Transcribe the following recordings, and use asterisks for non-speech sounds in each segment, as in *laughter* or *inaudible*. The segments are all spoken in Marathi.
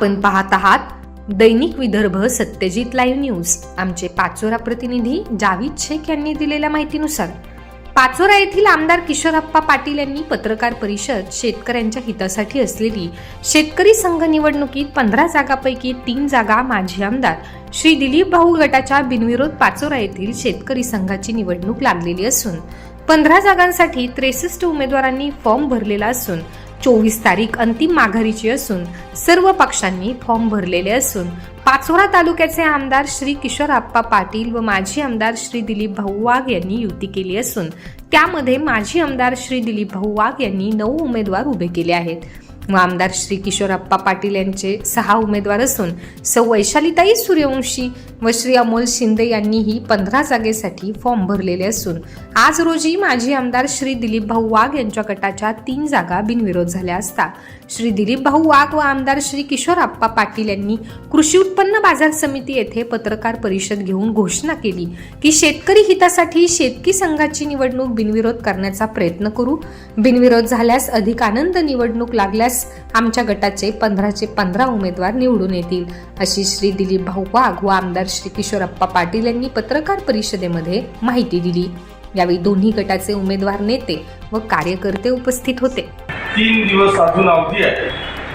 आपण पाहत आहात दैनिक विदर्भ सत्यजित लाईव्ह न्यूज. आमचे पाचोरा प्रतिनिधी जावीद शेख यांनी दिलेल्या माहितीनुसार पाचोरा येथील आमदार किशोरप्पा पाटील यांनी पत्रकार परिषद शेतकऱ्यांच्या हितासाठी असलेली शेतकरी संघ निवडणुकीत पंधरा जागापैकी तीन जागा माजी आमदार श्री दिलीप भाऊ गटाच्या बिनविरोध पाचोरा येथील शेतकरी संघाची निवडणूक लागलेली असून पंधरा जागांसाठी त्रेसष्ट उमेदवारांनी फॉर्म भरलेला असून चोवीस तारीख अंतिम माघारीची असून सर्व पक्षांनी फॉर्म भरलेले असून पाचोरा तालुक्याचे आमदार श्री किशोर आप्पा पाटील व माजी आमदार श्री दिलीप भाऊ वाघ यांनी युती केली असून त्यामध्ये माजी आमदार श्री दिलीप भाऊ वाघ यांनी नऊ उमेदवार उभे केले आहेत. व आमदार श्री किशोरप्पा पाटील यांचे सहा उमेदवार असून सौ वैशालीताई सूर्यवंशी व श्री अमोल शिंदे यांनीही पंधरा जागेसाठी फॉर्म भरलेले असून आज रोजी माजी आमदार श्री दिलीप भाऊ वाघ यांच्या गटाच्या तीन जागा बिनविरोध झाल्या असता श्री दिलीप भाऊ वाघ व आमदार श्री किशोर आप्पा पाटील यांनी कृषी उत्पन्न बाजार समिती येथे पत्रकार परिषद घेऊन घोषणा केली की शेतकरी हितासाठी शेतकी संघाची निवडणूक बिनविरोध करण्याचा प्रयत्न करू. बिनविरोध झाल्यास अधिक आनंद निवडणूक लागल्यास आमच्या गटाचे पंधराचे पंधरा उमेदवार निवडून येतील अशी श्री दिलीप भाऊ वाघ व आमदार श्री किशोरप्पा पाटील यांनी पत्रकार परिषदेमध्ये माहिती दिली. यावेळी दोन्ही गटाचे उमेदवार नेते व कार्यकर्ते उपस्थित होते. तीन दिवस अजून अवधी आहे.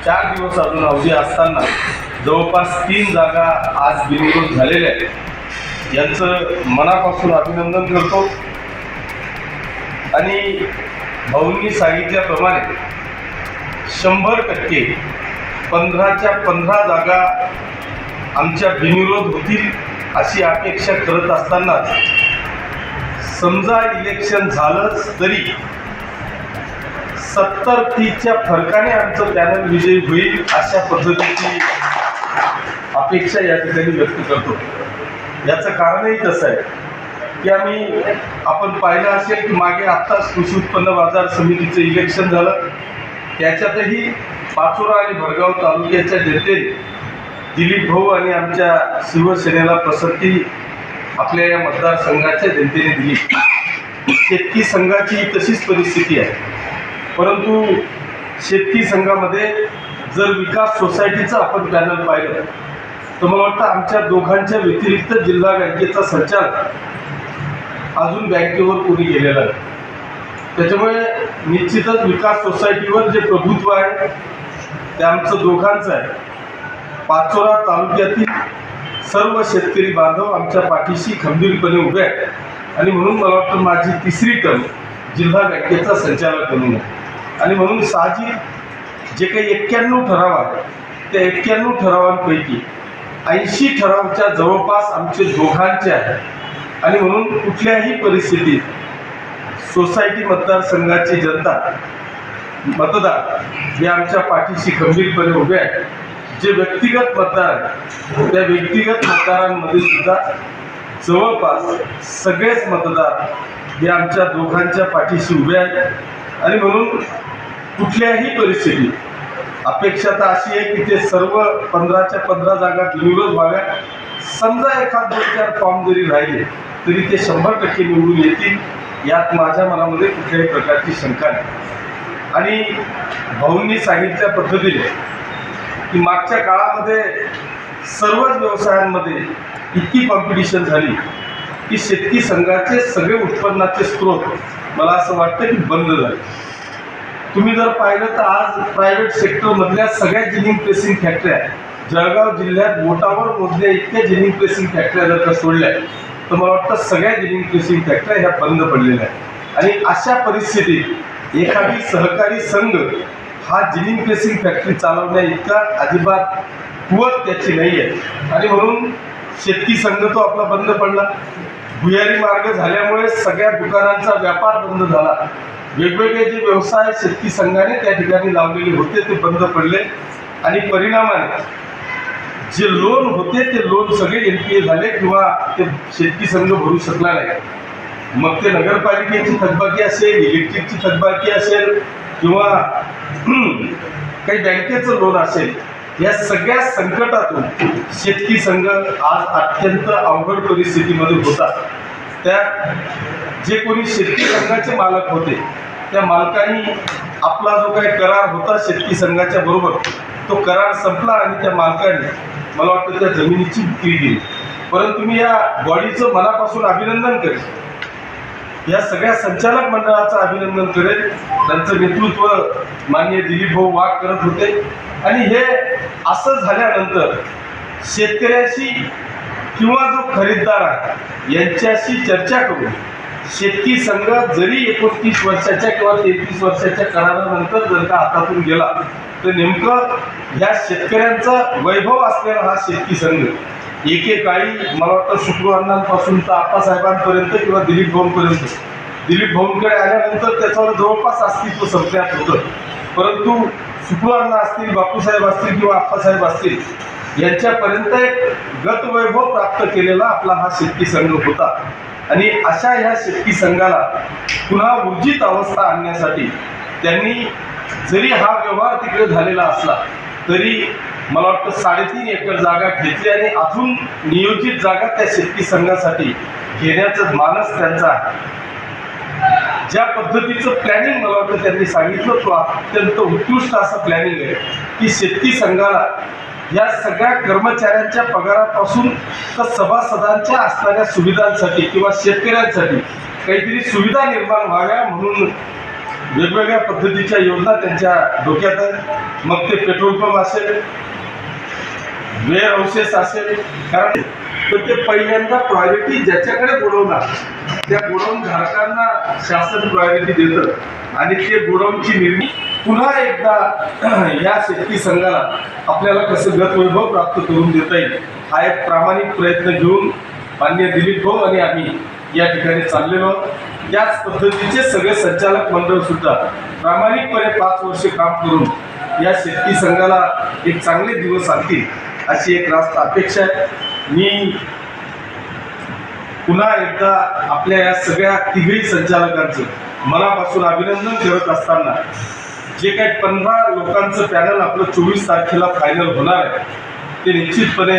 चार दिवस अजून अवधी असताना जवळपास तीन जागा आज बिनविरोध झालेल्या आहेत. यांचं मनापासून अभिनंदन करतो. आणि भाऊंनी सांगितल्याप्रमाणे शंभर टक्के पंधराच्या पंधरा जागा आमच्या बिनविरोध होतील अशी अपेक्षा करत असतानाच समजा इलेक्शन झालंच तरी सत्तर तीसच्या फरकाने आमचं पॅनल विजयी होईल अशा पद्धतीची अपेक्षा या ठिकाणी व्यक्त करतो. याचं कारणही कसं आहे की आम्ही आपण पाहिलं असेल की मागे आत्ताच कृषी उत्पन्न बाजार समितीचं इलेक्शन झालं. त्याच्यातही पाचोरा आणि भरगाव तालुक्याच्या जनतेने दिलीप भाऊ आणि आमच्या शिवसेनेला पसंती आपल्या या मतदारसंघाच्या जनतेने दिली. शेतकी संघाची तशीच परिस्थिती आहे. परंतु शेतकी संघामध्ये जर विकास सोसायटीचं आपण पॅनल पाहिलं तर मला वाटतं आमच्या दोघांच्या व्यतिरिक्त जिल्हा बँकेचा संचालक अजून बँकेवर कोणी गेलेला नाही. त्याच्यामुळे निश्चितच विकास सोसायटीवर जे प्रभुत्व आहे ते आमचं दोघांचं आहे. पाचोरा तालुक्यातील सर्व शेतकरी बांधव आमच्या पाठीशी खंबीरपणे उभे आहेत. आणि म्हणून मला वाटतं माझी तिसरी टर्म जिल्हा बँकेचा संचालक म्हणून आहे. आणि म्हणून साहजिक जे काही एक्क्याण्णव ठराव आहे त्या एक्क्याण्णव ठरावांपैकी ऐंशी ठरावच्या जवळपास आमचे दोघांचे आहेत. आणि म्हणून कुठल्याही परिस्थितीत सोसायटी मतदारसंघाची जनता मतदार हे आमच्या पाठीशी खंबीरपणे उभे आहेत. जे व्यक्तिगत मतदार आहेत त्या व्यक्तिगत मतदारांमध्ये सुद्धा जवळपास सगळेच मतदार हे आमच्या दोघांच्या पाठीशी उभे आहेत. आणि म्हणून कुठल्याही परिस्थितीत अपेक्षा तर अशी आहे की ते सर्व पंधराच्या पंधरा जागा बिनविरोध व्हाव्या. समजा एखाद दोन चार फॉर्म जरी राहिले तरी ते शंभर टक्के निवडून येतील यात माझ्या मनामध्ये कुठल्याही प्रकारची शंका नाही. आणि भाऊंनी सांगितल्या पद्धतीने की मागच्या काळामध्ये सर्वच व्यवसायांमध्ये इतकी कॉम्पिटिशन झाली. की शेतकी संघाचे सगळे उत्पन्नाचे स्रोत मला असं वाटतं की बंद झाले. तुम्ही जर पाहिलं तर आज प्रायव्हेट सेक्टरमधल्या सगळ्या जिनिंग प्रेसिंग फॅक्टऱ्या जळगाव जिल्ह्यात बोटावर मोजल्या इतक्या जिनिंग प्रेसिंग फॅक्टऱ्या जर का सोडल्या तर मला वाटतं सगळ्या जिनिंग प्रेसिंग फॅक्टऱ्या ह्या बंद पडलेल्या आहेत. आणि अशा परिस्थितीत एखादी सहकारी संघ हा जिनिंग प्रेसिंग फॅक्टरी चालवण्या इतका अजिबात कुवत त्याची नाही आहे आणि म्हणून शेतकी संघ तो आपला बंद पडला. भुयारी मार्ग झाल्यामुळे सगळ्या दुकानांचा व्यापार बंद झाला. वेगवेगळे जे व्यवसाय शेतकी संघाने त्या ठिकाणी लावलेले होते ते बंद पडले. आणि परिणामाने जे लोन होते ते लोन सगळे एन पी ए झाले किंवा ते शेतकी संघ भरू शकला नाही. मग ते नगरपालिकेची थकबाकी असेल इलेक्ट्रिकची थकबाकी असेल किंवा *clears throat* काही बँकेचं लोन असेल या सगळ्या संकटातून शेतकी संघ आज अत्यंत अवघड परिस्थितीमध्ये होता. त्या जे कोणी शेतकी संघाचे मालक होते त्या मालकांनी आपला जो काही करार होता शेतकी संघाच्या बरोबर तो करार संपला आणि त्या मालकाने मला वाटतं त्या जमिनीची विक्री केली. परंतु मी या बॉडीचं मनापासून अभिनंदन करेन. या सगळ्या संचालक मंडळाचं अभिनंदन करेन त्यांचं नेतृत्व माननीय दिलीप भाऊ वाघ करत होते. आणि हे असं झाल्यानंतर शेतकऱ्याशी किंवा जो खरीददार आहे यांच्याशी चर्चा करून शेतकी संघ जरी एकोणतीस वर्षाच्या किंवा तेहतीस वर्षाच्या करारानंतर जर का हातातून गेला तर नेमकं ह्या शेतकऱ्यांचा वैभव असलेला हा शेतकी संघ एकेकाळी मला वाटतं शुक्रवारांपासून तर आप्पासाहेबांपर्यंत किंवा दिलीप भाऊंपर्यंत. दिलीप भाऊंकडे आल्यानंतर त्याच्यावर जवळपास अस्तित्व संपल्यात होतं. परंतु शुक्रवारांना असतील बापूसाहेब असतील किंवा आप्पासाहेब असतील यांच्यापर्यंत एक गतवैभव प्राप्त केलेला आपला हा शेतकी संघ होता. आणि अशा ह्या शेतकी संघाला पुन्हा ऊर्जित अवस्था आणण्यासाठी त्यांनी जरी हा व्यवहार तिकडे झालेला असला तरी मला वाटतं साडेतीन एकर जागा घेतली आणि अजून नियोजित जागा त्या शेतकी संघासाठी घेण्याचं मानस त्यांचा आहे. ज्या पद्धतीचं प्लॅनिंग मला वाटतं त्यांनी सांगितलं तो अत्यंत उत्कृष्ट असं प्लॅनिंग आहे की शेतकी संघाला या सगळ्या कर्मचाऱ्यांच्या पगारापासून तर सभासदांच्या असणाऱ्या सुविधांसाठी किंवा शेतकऱ्यांसाठी काहीतरी सुविधा निर्माण व्हाव्या म्हणून वेगवेगळ्या पद्धतीच्या योजना त्यांच्या डोक्यात आहेत मग ते पेट्रोल पंप असेल वेअर हाऊसेस असेल कारण तर ते पहिल्यांदा प्रायोरिटी ज्याच्याकडे गोडवणार त्या गोडाऊन धारकांना शासन प्रायोरिटी देतं आणि ते गोडाऊनची निर्मिती पुन्हा एकदा *clears throat* या शेतकी संघाला आपल्याला कसं गतवैभव प्राप्त करून देता येईल हा एक प्रामाणिक प्रयत्न घेऊन मान्य दिलीप भाऊ आणि आम्ही या ठिकाणी चाललेलो आहोत. त्याच पद्धतीचे सगळे संचालक मंडळ सुद्धा प्रामाणिकपणे पाच वर्ष काम करून या शेतकी संघाला एक चांगले दिवस आणतील अशी एक रास्त अपेक्षा आहे. मी पुन्हा एकदा आपल्या या सगळ्या तिघही संचालकांचं मनापासून अभिनंदन करत असताना जे काही पंधरा लोकांचं पॅनल आपलं चोवीस तारखेला फायनल होणार आहे ते निश्चितपणे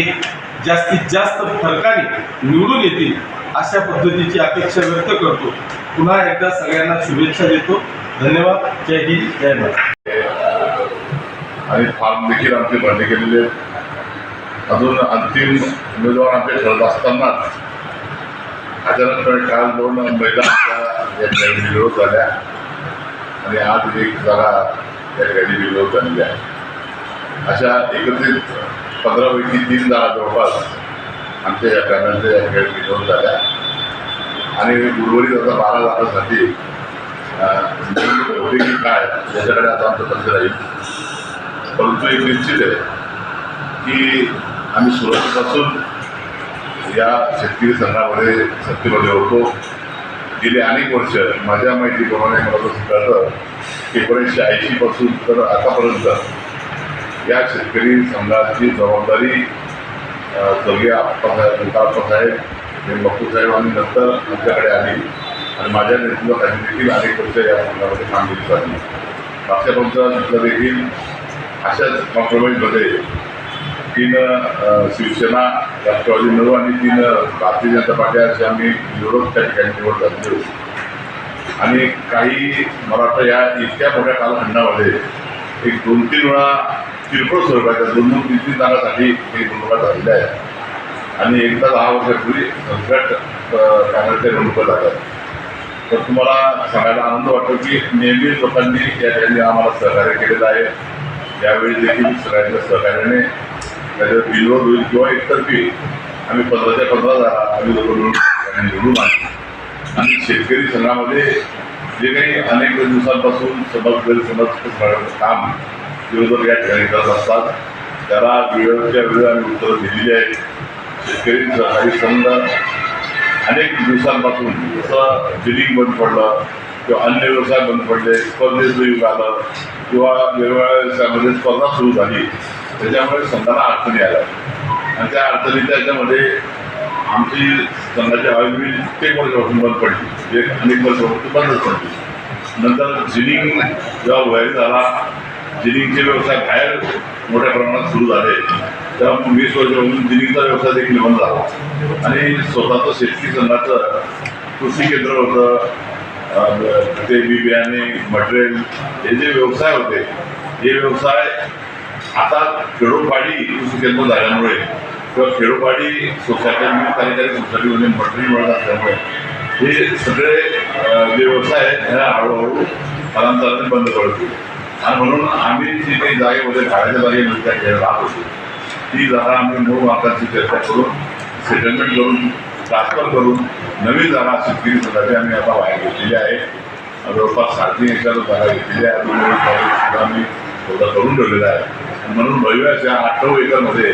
एक जास्तीत जास्त फरकाने निवडून येतील. अशा पद्धतीची अपेक्षा व्यक्त करतो. पुन्हा एकदा सगळ्यांना शुभेच्छा देतो. धन्यवाद. जय हिंद. जय भारत आणि फॉर्म देखील आमचे भरले गेलेले अजून अंतिम उमेदवार आमचे ठरत असतानाच अचानकपणे काल दोन महिला या ठिकाणी विरोध झाल्या. आणि आज एक जागा या ठिकाणी विरोध झालेली आहे. अशा एकत्रित पंधरापैकी तीन जागा जवळपास आमच्या या पॅनलच्या या खेळ विरोध झाल्या. आणि उर्वरित आता बारा लाखासाठी होते की काय याच्याकडे आता आमचं लक्ष राहील. परंतु एक निश्चित आहे की आम्ही सुरुवातीपासून या शेतकरी संघामध्ये सत्तेमध्ये होतो. गेली अनेक वर्ष माझ्या माहितीप्रमाणे मला असं कळतं की एकोणीसशे ऐंशीपासून तर आतापर्यंत या शेतकरी संघाची जबाबदारी स्वर्गीय आप्पासाहेब मुकाप्पासाहेब हे बापूसाहेब आणि नंतर आमच्याकडे आली. आणि माझ्या नेतृत्वाखाली देखील अनेक वर्ष या संघामध्ये कामगिरी झाली मागच्या पंचायतीला देखील अशाच कॉम्प्रोमाइजमध्ये तीन शिवसेना राष्ट्रवादी नऊ आणि तीन भारतीय जनता पार्टी असे आम्ही निवडक त्या ठिकाणी निवड झालेली होती. आणि काही मला वाटतं या इतक्या मोठ्या कालखंडामध्ये एक दोन तीन वेळा किरकोळ स्वरूपाच्या दोन दोन तीन तीन जागासाठी हे निवडणुका झालेल्या आहेत आणि एकदा दहा वर्षापूर्वी संकट काँग्रेसच्या निवडणुका झाल्या तर तुम्हाला सांगायला आनंद वाटतो की नेहमी लोकांनी या ठिकाणी आम्हाला सहकार्य केलेलं आहे. यावेळी देखील सगळ्यांच्या सहकार्याने त्याच्या बिलवर होईल किंवा एकतर्फी आम्ही पंधराच्या पंधरा झाला आम्ही लोक निवडून आणली आणि शेतकरी संघामध्ये जे काही अनेक दिवसांपासून समाज गैरसमज काम विरोधक या ठिकाणी करत असतात. त्याला वेळेच्या वेळी आम्ही उत्तरं दिलेली आहेत शेतकरी सहकारी संघ अनेक दिवसांपासून जसं बिलिंग बंद पडलं किंवा अन्य व्यवसाय बंद पडले स्पर्धेचं युग आलं किंवा वेगवेगळ्या व्यवसायामध्ये स्पर्धा सुरू झाली. त्याच्यामुळे संघाला अडचणी आल्या. आणि त्या अडचणीच्या याच्यामध्ये आमची संघाची आयुर्वेद कित्येक वर्षापासून बंद पडली. जे अनेक वर्षापासून बंदच पडली. नंतर जिनिंग जेव्हा वय झाला जिनिंगचे व्यवसाय बाहेर मोठ्या प्रमाणात सुरू झाले. त्यामुळे वीस वर्षापासून जिनिंगचा व्यवसाय देखील बंद झाला. आणि स्वतःचं शेतकरी संघाचं कृषी केंद्र होतं. ते बी बियाणे मटेरियल हे जे व्यवसाय होते हे व्यवसाय आता खेडोपाडी कृषी केंद्र झाल्यामुळे किंवा खेडोपाडी सोसायटी काही काही सोसायटीमध्ये म्हणजे मटेरियल मिळत असल्यामुळे हे सगळे जे व्यवसाय आहेत ह्या हळूहळू कालांतराने बंद पडतील. आणि म्हणून आम्ही जी काही जागेमध्ये भाड्याच्या जागेमध्ये त्या खेळ राहत होतो. ती जागा आम्ही मूळ मार्गाची चर्चा करून सेटलमेंट करून ट्रान्सफर करून नवी जागा शेतकरी स्वतःची आम्ही आता बाहेर घेतलेली आहे. जवळपास साडेतीन एकर जागा घेतलेली आहे. सुद्धा आम्ही सौदा करून ठेवलेला आहे. म्हणून भविष्याच्या अठ्ठावन्न एकरमध्ये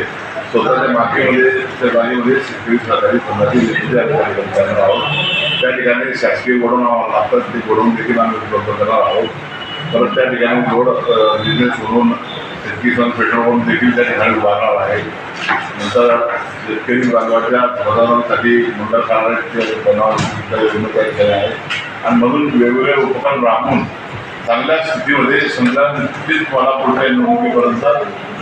स्वतःच्या मागेमध्ये त्या जागेमध्ये शेतकरी सहकारी संघाची घेतलेली आहे त्या ठिकाणी आहोत. त्या ठिकाणी शासकीय गोडाऊन लागतात. ते गोडाऊन देखील आम्ही उपलब्ध करणार आहोत. परत त्या ठिकाणी रोड बिझनेस सोडून शेतकरी सण पेट्रोल पंप देखील त्या ठिकाणी उभारणार आहे. नंतर शेतकरी बांधवाच्या समाधानासाठी मंडळ कार्यालयाचे बनावट योजना तयार केल्या आहेत. आणि म्हणून वेगवेगळे उपक्रम राखून चांगल्या स्थितीमध्ये समजा नुकतीच मला पुढच्या निवडणुकीपर्यंत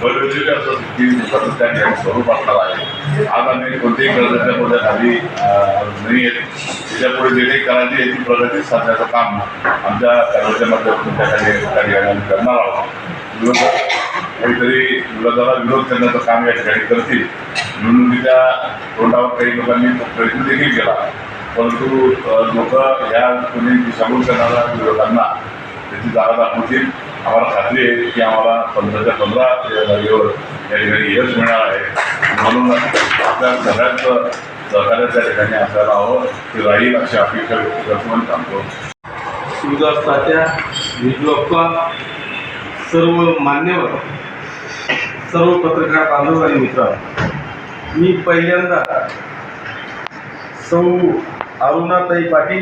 वेगवेगळे असं स्थिती त्या ठिकाणी स्वरूप असणार आहे आज आम्ही कोणत्याही कर्जाच्या पुढे खाली नाही आहेत. त्याच्यापुढे जे काही करायची आहे ती प्रगती साधण्याचं काम आमच्या कर्जाच्या माध्यमातून त्या ठिकाणी आम्ही करणार आहोत. विरोधक काहीतरी विरोधाला विरोध करण्याचं काम या ठिकाणी करतील. निवडणुकीच्या तोंडावर काही लोकांनी प्रयत्न देखील केला. परंतु लोक या कोणी दिशाभूल करणाऱ्या विरोधांना त्याची जागा दाखवतील. आम्हाला खात्री आहे की आम्हाला पंधराच्या पंधरा जागेवर या ठिकाणी यश मिळणार आहे. म्हणून त्या सगळ्यांचं सहकार्य त्या ठिकाणी आपल्याला हवं ते राहील अशी अपेक्षा व्यक्त करतो आणि सांगतो. शिवदास तात्या विजू सर्व मान्यवर सर्व पत्रकार बांधव आणि मित्र. मी पहिल्यांदा सौ अरुणाताई पाटील